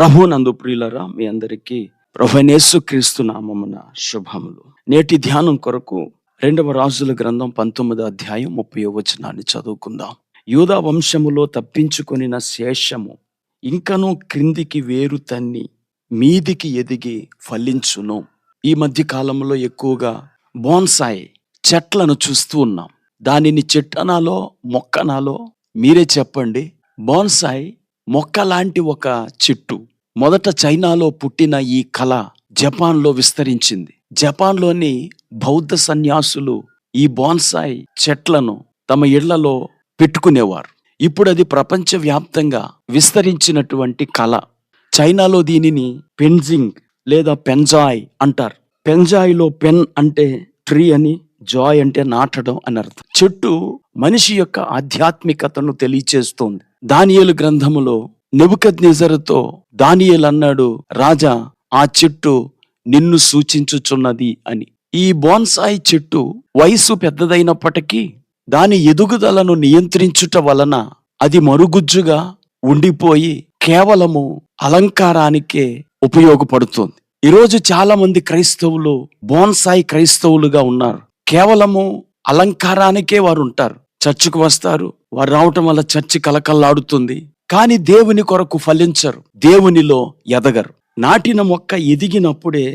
ప్రభునందు ప్రియులరా మీ అందరికీ ప్రభునేసు క్రీస్తు నామమున శుభములు. నేటి ధ్యానం కొరకు రెండవ రాజుల గ్రంథం పంతొమ్మిదో అధ్యాయం ముప్పై వచనాన్ని చదువుకుందాం. యూదా వంశములో తప్పించుకొనిన శేషము ఇంకనూ క్రిందికి వేరు తన్ని మీదికి ఎదిగి ఫలించును. ఈ మధ్య కాలంలో ఎక్కువగా బోన్సాయి చెట్లను చూస్తూ ఉన్నాం. దానిని చెట్టనాలో మొక్కనాలో మీరే చెప్పండి. బోన్సాయి మొక్క లాంటి ఒక చెట్టు. మొదట చైనాలో పుట్టిన ఈ కళ జపాన్లో విస్తరించింది. జపాన్లోని బౌద్ధ సన్యాసులు ఈ బాన్సాయ్ చెట్లను తమ ఇళ్ళలో పెట్టుకునేవారు. ఇప్పుడు అది ప్రపంచవ్యాప్తంగా విస్తరించినటువంటి కళ. చైనాలో దీనిని పెన్జింగ్ లేదా పెంజాయ్ అంటారు. పెంజాయ్లో పెన్ అంటే ట్రీ అని జాయ్ అంటే నాటడం అని అర్థం. చెట్టు మనిషి యొక్క ఆధ్యాత్మికతను తెలియచేస్తోంది. దానియలు గ్రంథములో నెబుకద్ నిజరుతో దానియల్ అన్నాడు రాజా ఆ చెట్టు నిన్ను సూచించుచున్నది అని. ఈ బోన్సాయి చెట్టు వయసు పెద్దదైనప్పటికీ దాని ఎదుగుదలను నియంత్రించుట వలన అది మరుగుజ్జుగా ఉండిపోయి కేవలము అలంకారానికే ఉపయోగపడుతుంది. ఈరోజు చాలా మంది క్రైస్తవులు బోన్సాయి క్రైస్తవులుగా ఉన్నారు. కేవలము అలంకారానికే వారు ఉంటారు చర్చికి వస్తారు. వారు రావటం వల్ల చర్చి కలకల్లాడుతుంది కానీ దేవుని కొరకు ఫలించరు దేవునిలో ఎదగరు. నాటిన మొక్క ఎదిగినప్పుడే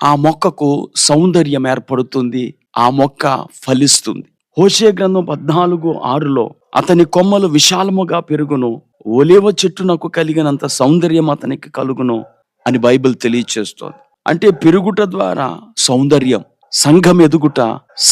ఆ మొక్కకు సౌందర్యం ఏర్పడుతుంది ఆ మొక్క ఫలిస్తుంది. హోషే గ్రంథం పద్నాలుగు ఆరులో అతని కొమ్మలు విశాలముగా పెరుగును ఒలేవ చెట్టునకు కలిగినంత సౌందర్యం అతనికి కలుగును అని బైబిల్ తెలియచేస్తోంది. అంటే పెరుగుట ద్వారా సౌందర్యం సంఘం ఎదుగుట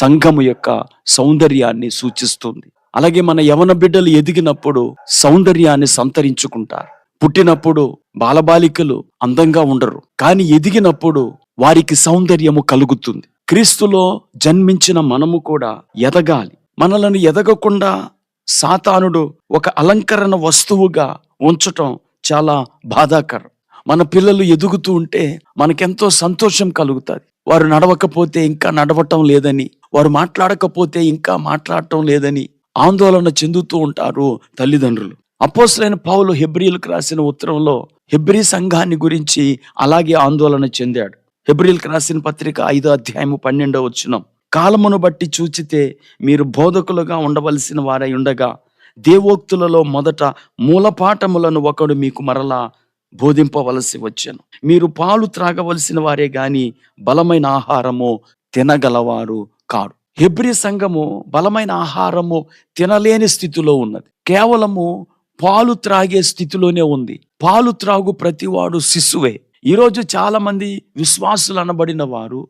సంఘము యొక్క సౌందర్యాన్ని సూచిస్తుంది. అలాగే మన యవన బిడ్డలు ఎదిగినప్పుడు సౌందర్యాన్ని సంతరించుకుంటారు. పుట్టినప్పుడు బాలబాలికలు అందంగా ఉండరు. కానీ ఎదిగినప్పుడు వారికి సౌందర్యము కలుగుతుంది. క్రీస్తులో జన్మించిన మనము కూడా ఎదగాలి. మనలను ఎదగకుండా సాతానుడు ఒక అలంకరణ వస్తువుగా ఉంచటం చాలా బాధాకరం. మన పిల్లలు ఎదుగుతూ ఉంటే మనకెంతో సంతోషం కలుగుతుంది. వారు నడవకపోతే ఇంకా నడవటం లేదని వారు మాట్లాడకపోతే ఇంకా మాట్లాడటం లేదని ఆందోళన చెందుతూ ఉంటారు తల్లిదండ్రులు. అపోస్లైన పావులు హెబ్రిల్కి రాసిన ఉత్తరంలో హెబ్రి సంఘాన్ని గురించి అలాగే ఆందోళన చెందాడు. హెబ్రిల్కి రాసిన పత్రిక ఐదో అధ్యాయము పన్నెండో వచ్చినాం కాలమును బట్టి చూచితే మీరు బోధకులుగా ఉండవలసిన వారై ఉండగా దేవోక్తులలో మొదట మూలపాఠములను ఒకడు మీకు మరలా బోధింపవలసి వచ్చాను. మీరు పాలు త్రాగవలసిన వారే గాని బలమైన ఆహారము తినగలవారు కారు. హెబ్రి సంఘము బలమైన ఆహారము తినలేని స్థితిలో ఉన్నది. కేవలము పాలు త్రాగే స్థితిలోనే ఉంది. పాలు త్రాగు ప్రతివాడు శిశువే. ఈరోజు చాలామంది విశ్వాసులు అనబడిన వారు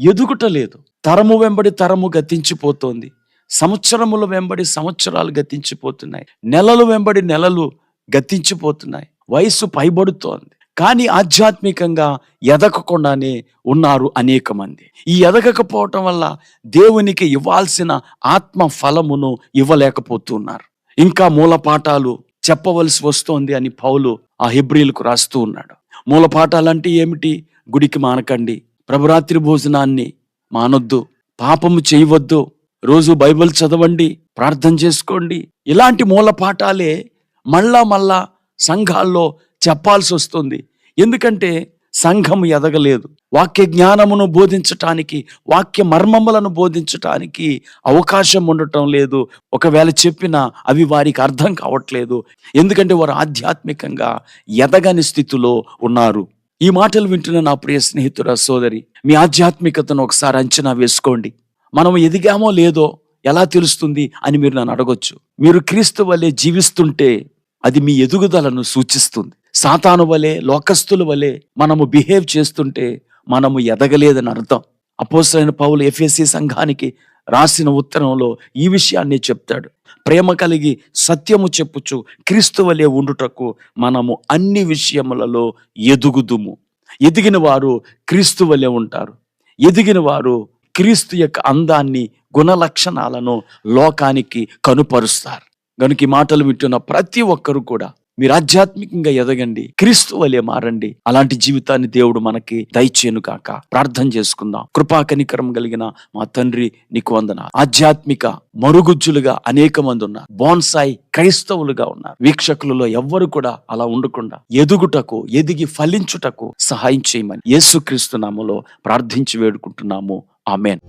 ఎదుగుట లేదు. తరము వెంబడి తరము గతించిపోతోంది. సంవత్సరముల వెంబడి సంవత్సరాలు గతించిపోతున్నాయి. నెలలు వెంబడి నెలలు గతించిపోతున్నాయి. వయసు పైబడుతోంది. కానీ ఆధ్యాత్మికంగా ఎదగకుండానే ఉన్నారు అనేక మంది ఈ ఎదగకపోవటం వల్ల దేవునికి ఇవ్వాల్సిన ఆత్మ ఫలమును ఇవ్వలేకపోతున్నారు. ఇంకా మూలపాఠాలు చెప్పవలసి వస్తోంది అని పౌలు ఆ హిబ్రిలకు రాస్తూ ఉన్నాడు. మూల అంటే ఏమిటి? గుడికి మానకండి. ప్రభురాత్రి భోజనాన్ని మానొద్దు. పాపము చేయవద్దు. రోజు బైబిల్ చదవండి ప్రార్థన చేసుకోండి. ఇలాంటి మూల పాఠాలే మళ్ళా మళ్ళా సంఘాల్లో చెప్పాల్సి వస్తుంది. ఎందుకంటే సంఘం ఎదగలేదు. వాక్య జ్ఞానమును బోధించటానికి వాక్య మర్మములను బోధించటానికి అవకాశం ఉండటం లేదు. ఒకవేళ చెప్పినా అవి వారికి అర్థం కావట్లేదు. ఎందుకంటే వారు ఆధ్యాత్మికంగా ఎదగని స్థితిలో ఉన్నారు. ఈ మాటలు వింటున్న నా ప్రియ స్నేహితుడ సోదరి మీ ఆధ్యాత్మికతను ఒకసారి అంచనా వేసుకోండి. మనం ఎదిగామో లేదో ఎలా తెలుస్తుంది అని మీరు నన్ను అడగొచ్చు. మీరు క్రీస్తు వల్లే జీవిస్తుంటే అది మీ ఎదుగుదలను సూచిస్తుంది. సాతాను వలె లోకస్తుల వలె మనము బిహేవ్ చేస్తుంటే మనము ఎదగలేదని అర్థం. అపోసరైన పౌలు ఎఫ్ఎస్సి సంఘానికి రాసిన ఉత్తరంలో ఈ విషయాన్ని చెప్తాడు. ప్రేమ కలిగి సత్యము చెప్పుచు క్రీస్తు వలె ఉండుటకు మనము అన్ని విషయములలో ఎదుగుదుము. ఎదిగిన వారు క్రీస్తు వలె ఉంటారు. ఎదిగిన వారు క్రీస్తు యొక్క అందాన్ని గుణ లక్షణాలను లోకానికి కనుపరుస్తారు. గనుక ఈ మాటలు వింటున్న ప్రతి ఒక్కరు కూడా మీరు ఆధ్యాత్మికంగా ఎదగండి క్రీస్తు వలె మారండి. అలాంటి జీవితాన్ని దేవుడు మనకి దయచేను కాక ప్రార్థన చేసుకుందాం. కృపా కనికరం కలిగిన మా తండ్రి నీకు వందన ఆధ్యాత్మిక మరుగుజ్జులుగా అనేక మంది ఉన్నారు. బోన్సాయి క్రైస్తవులుగా ఉన్నారు. వీక్షకులలో ఎవ్వరు కూడా అలా ఉండకుండా ఎదుగుటకు ఎదిగి ఫలించుటకు సహాయం చేయమని యేసుక్రీస్తు నామలో ప్రార్థించి వేడుకుంటున్నాము. ఆమెన్.